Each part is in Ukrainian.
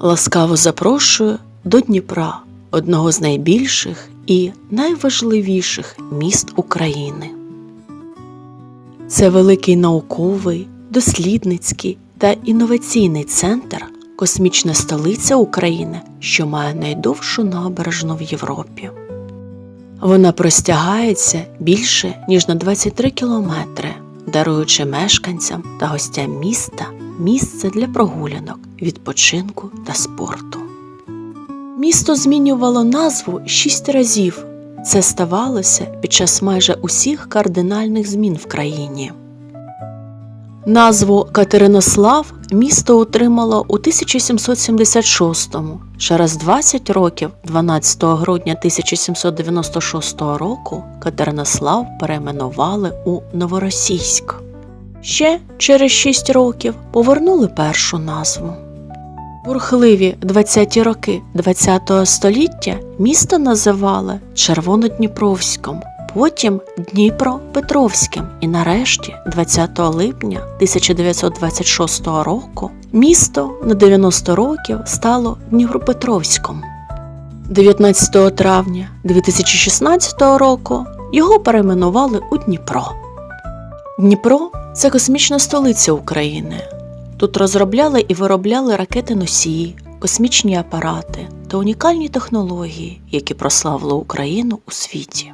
ласкаво запрошую до Дніпра, одного з найбільших і найважливіших міст України. Це великий науковий, дослідницький та інноваційний центр, космічна столиця України, що має найдовшу набережну в Європі. Вона простягається більше ніж на 23 кілометри, даруючи мешканцям та гостям міста місце для прогулянок, відпочинку та спорту. Місто змінювало назву шість разів. Це ставалося під час майже усіх кардинальних змін в країні. Назву Катеринослав місто отримало у 1776-му. Через 20 років, 12 грудня 1796 року, Катеринослав перейменували у Новоросійськ. Ще через 6 років повернули першу назву. Бурхливі 20-ті роки ХХ століття місто називали Червонодніпровськом, потім Дніпропетровським і нарешті 20 липня 1926 року місто на 90 років стало Дніпропетровськом. 19 травня 2016 року його перейменували у Дніпро. Дніпро це космічна столиця України. Тут розробляли і виробляли ракети носії, космічні апарати та унікальні технології, які прославили Україну у світі.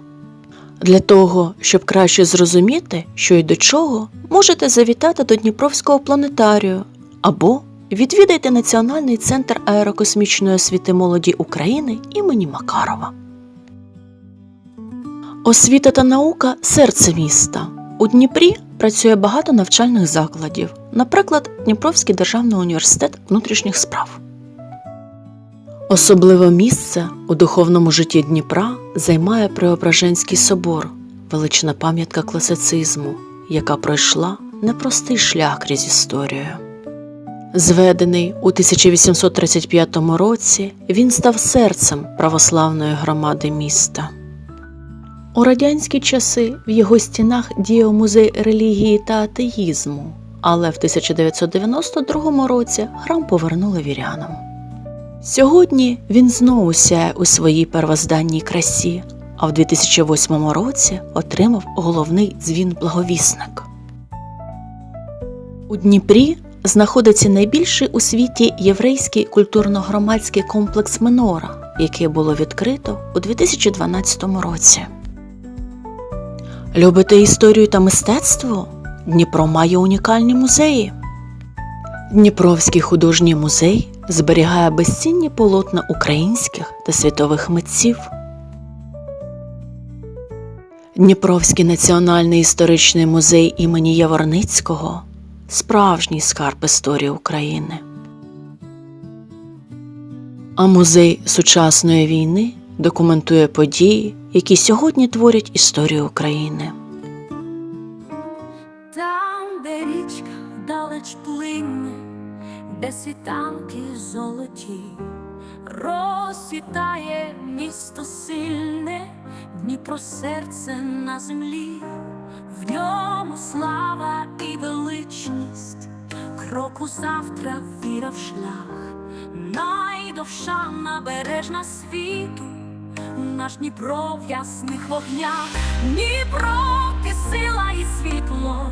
Для того, щоб краще зрозуміти, що й до чого, можете завітати до Дніпровського планетарію або відвідайте Національний центр аерокосмічної освіти молоді України імені Макарова. Освіта та наука серце міста. У Дніпрі працює багато навчальних закладів, наприклад, Дніпровський державний університет внутрішніх справ. Особливе місце у духовному житті Дніпра займає Преображенський собор, велична пам'ятка класицизму, яка пройшла непростий шлях крізь історію. Зведений у 1835 році, він став серцем православної громади міста. У радянські часи в його стінах діяв музей релігії та атеїзму, але в 1992 році храм повернули вірянам. Сьогодні він знову сяє у своїй первозданній красі, а в 2008 році отримав головний дзвін благовісник. У Дніпрі знаходиться найбільший у світі єврейський культурно-громадський комплекс Менора, який було відкрито у 2012 році. Любите історію та мистецтво? Дніпро має унікальні музеї. Дніпровський художній музей зберігає безцінні полотна українських та світових митців. Дніпровський національний історичний музей імені Яворницького справжній скарб історії України. А музей сучасної війни документує події, які сьогодні творять історію України. Там, де річка вдалеч плине, де світанки золоті, розсвітає місто сильне, Дніпро серце на землі, в ньому слава і величність, кроку завтра віра в шлях, найдовша набережна світу наш Дніпро в ясних вогнях, Дніпро, ти сила і світло,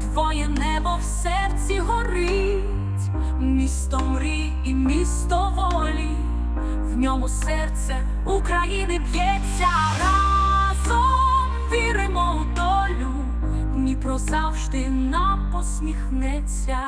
твоє небо в серці горить, місто мрій і місто волі, в ньому серце України б'ється. Разом, віримо у долю, Дніпро завжди нам посміхнеться.